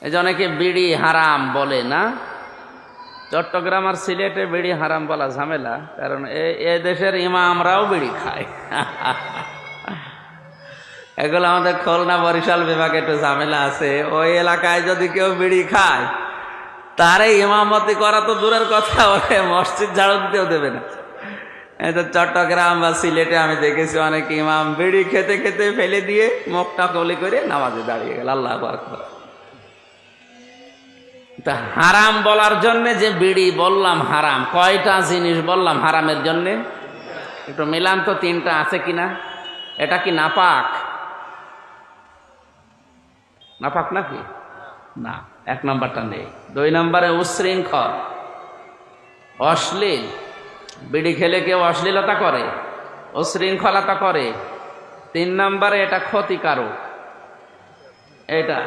এই যে অনেকে বিড়ি হারাম বলে, না? চট্টগ্রাম আর সিলেটে বিড়ি হারাম বলা ঝামেলা, কারণ এ- দেশের ইমামরাও বিড়ি খায়। এগুলো আমাদের খুলনা বরিশাল বিভাগে একটু ঝামেলা আছে। ওই এলাকায় যদি কেউ বিড়ি খায়, তারে ইমামতি করা তো দূরের কথা, ওরে মসজিদ ঝাড়ু দিতেও দেবে না। এই তো চট্টগ্রাম বা সিলেটে আমি দেখেছি অনেক ইমাম বিড়ি খেতে খেতে ফেলে দিয়ে মুখটা কলি করে নামাজে দাঁড়িয়ে গেল। আল্লাহ আকবার। তা হারাম বলার জন্য যে বিড়ি বললাম হারাম, কয়টা জিনিস বললাম হারামের জন্য? একটু মিলান তো তিনটা আছে কিনা এটা কি নাপাক? নাপাক নাকি? না, এক নম্বরটা নেই। দুই নম্বরে উশৃঙ্খল, অশ্লীল। বিড়ি খেলে কেউ অশ্লীলতা করে, উশৃঙ্খলতা করে। তিন নম্বরে এটা ক্ষতিকারক। এটা